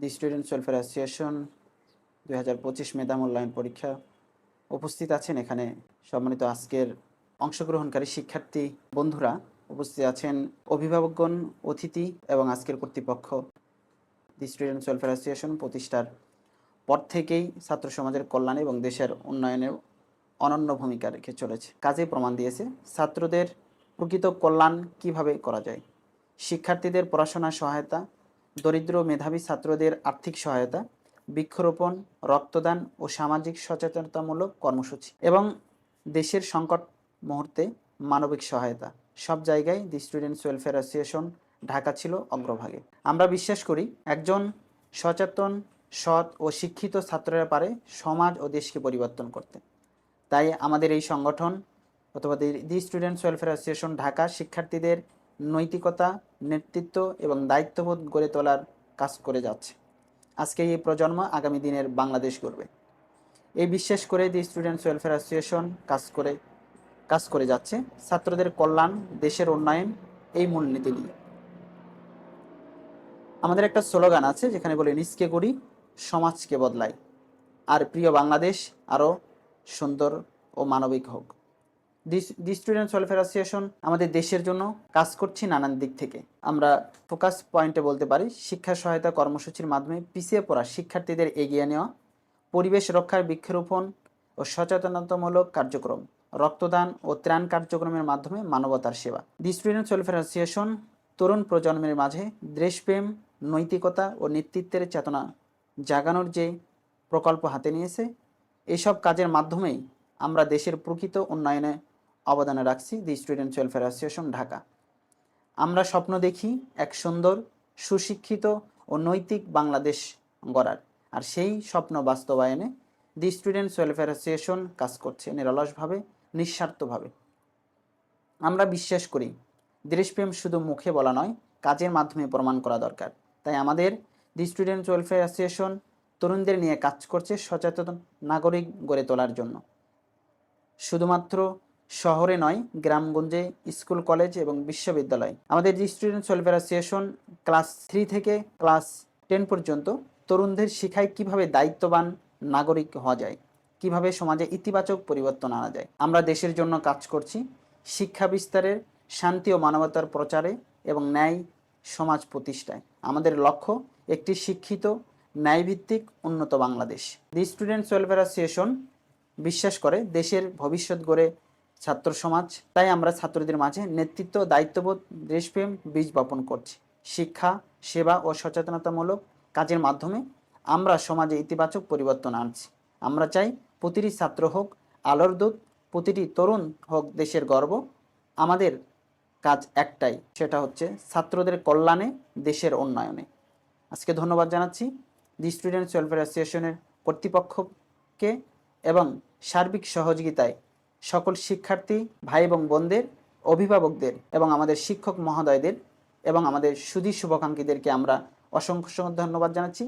দি students welfare association দুই হাজার পঁচিশ মেধা মূল্যায়ন পরীক্ষা উপস্থিত আছেন এখানে। সম্মানিত আজকের অংশগ্রহণকারী শিক্ষার্থী বন্ধুরা, উপস্থিত আছেন অভিভাবকগণ, অতিথি এবং আজকের কর্তৃপক্ষ। দি স্টুডেন্টস ওয়েলফেয়ার অ্যাসোসিয়েশন প্রতিষ্ঠার পর থেকেই ছাত্র সমাজের কল্যাণে এবং দেশের উন্নয়নে অনন্য ভূমিকা রেখে চলেছে। কাজে প্রমাণ দিয়েছে ছাত্রদের প্রকৃত কল্যাণ কীভাবে করা যায়। শিক্ষার্থীদের পড়াশোনার সহায়তা দরিদ্র মেধাবী ছাত্রদের আর্থিক সহায়তা, বৃক্ষরোপণ, রক্তদান ও সামাজিক সচেতনতামূলক কর্মসূচি এবং দেশের সংকট মুহূর্তে মানবিক সহায়তা। সব জায়গায় the students welfare association Dhaka ছিল অগ্রভাগে। আমরা বিশ্বাস করি, একজন সচেতন, সৎ ও শিক্ষিত ছাত্ররা পারে সমাজ ও দেশকে পরিবর্তন করতে। তাই আমাদের এই সংগঠন অথবা the students welfare association Dhaka শিক্ষার্থীদের নৈতিকতা, নেতৃত্ব এবং দায়িত্ববোধ গড়ে তোলার কাজ করে যাচ্ছে। আজকে এই প্রজন্ম আগামী দিনের বাংলাদেশ গড়বে। এই বিশ্বাস করে দি স্টুডেন্টস ওয়েলফেয়ার অ্যাসোসিয়েশন কাজ করে কাজ করে যাচ্ছে, ছাত্রদের কল্যাণ, দেশের উন্নয়ন, এই মূলনীতি নিয়ে। আমাদের একটা স্লোগান আছে যেখানে বলে, নিজকে করি সমাজকে বদলাই। আর প্রিয় বাংলাদেশ আরও সুন্দর ও মানবিক হোক। দি স্টুডেন্টস ওয়েলফেয়ার অ্যাসোসিয়েশন আমাদের দেশের জন্য কাজ করছি নানান দিক থেকে। আমরা ফোকাস পয়েন্টে বলতে পারি, শিক্ষা সহায়তা কর্মসূচির মাধ্যমে পিছিয়ে পড়া শিক্ষার্থীদের এগিয়ে নেওয়া, পরিবেশ রক্ষার বৃক্ষরোপণ ও সচেতনতামূলক কার্যক্রম, রক্তদান ও ত্রাণ কার্যক্রমের মাধ্যমে মানবতার সেবা। দি স্টুডেন্টস ওয়েলফেয়ার অ্যাসোসিয়েশন তরুণ প্রজন্মের মাঝে দেশপ্রেম, নৈতিকতা ও নেতৃত্বের চেতনা জাগানোর যে প্রকল্প হাতে নিয়েছে, এসব কাজের মাধ্যমেই আমরা দেশের প্রকৃত উন্নয়নে অবদান রাখছি the students welfare association, Dhaka. আমরা স্বপ্ন দেখি এক সুন্দর, সুশিক্ষিত ও নৈতিক বাংলাদেশ গড়ার। আর সেই স্বপ্ন বাস্তবায়নে দি স্টুডেন্টস ওয়েলফেয়ার অ্যাসোসিয়েশন কাজ করছে নিরলসভাবে, নিঃস্বার্থভাবে। আমরা বিশ্বাস করি দেশপ্রেম শুধু মুখে বলা নয়, কাজের মাধ্যমে প্রমাণ করা দরকার। তাই আমাদের দি স্টুডেন্টস ওয়েলফেয়ার অ্যাসোসিয়েশন তরুণদের নিয়ে কাজ করছে সচেতন নাগরিক গড়ে তোলার জন্য। শুধুমাত্র শহরে নয়, গ্রামগঞ্জে, স্কুল, কলেজ এবং বিশ্ববিদ্যালয়। আমাদের the students welfare association class three থেকে ক্লাস টেন পর্যন্ত তরুণদের শিখায় কীভাবে দায়িত্ববান নাগরিক হওয়া যায়, কীভাবে সমাজে ইতিবাচক পরিবর্তন আনা যায়, আমরা দেশের জন্য কাজ করছি শিক্ষা বিস্তারের, শান্তি ও মানবতার প্রচারে এবং ন্যায় সমাজ প্রতিষ্ঠায়। আমাদের লক্ষ্য একটি শিক্ষিত, ন্যায়ভিত্তিক, উন্নত Bangladesh. The students welfare association বিশ্বাস করে দেশের ভবিষ্যৎ গড়ে ছাত্র সমাজ। তাই আমরা ছাত্রদের মাঝে নেতৃত্ব, দায়িত্ববোধ, দেশপ্রেম, বীজ বপন করছি। শিক্ষা, সেবা ও সচেতনতামূলক কাজের মাধ্যমে আমরা সমাজে ইতিবাচক পরিবর্তন আনছি। আমরা চাই প্রতিটি ছাত্র হোক, আলোর দূত, প্রতিটি তরুণ হোক, দেশের গর্ব। আমাদের কাজ একটাই, সেটা হচ্ছে ছাত্রদের কল্যাণে, দেশের উন্নয়নে। আজকে ধন্যবাদ জানাচ্ছি দি স্টুডেন্টস ওয়েলফেয়ার অ্যাসোসিয়েশনের কর্তৃপক্ষকে এবং সার্বিক সহযোগিতায় সকল শিক্ষার্থী, ভাই এবং বোনদের, অভিভাবকদের এবং আমাদের শিক্ষক মহোদয়দের এবং আমাদের সুধী শুভাকাঙ্ক্ষীদেরকে আমরা অসংখ্য ধন্যবাদ জানাচ্ছি।